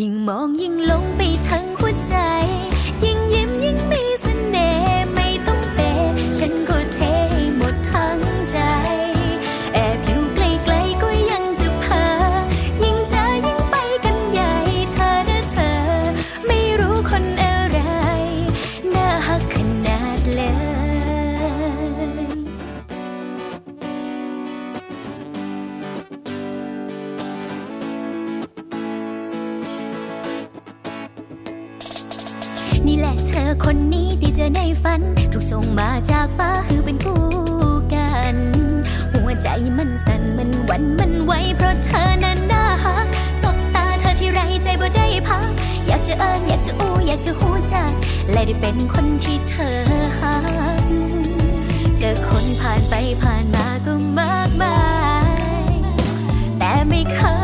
ยิ่งมองยิ่ นี่แหละเธอคนนี้ที่เจอในฝัน ถูกส่งมาจากฟ้าคือเป็นคู่กัน หัวใจมันสั่นมันหวันมันไหวเพราะเธอนั้นน่าหักสบตาเธอที่ไรใจบ่ได้พัก อยากจะเอิญอยากจะอู้อยากจะหูจักและได้เป็นคนที่เธอหักเจอคนผ่านไปผ่านมาก็มากมาย แต่ไม่เคย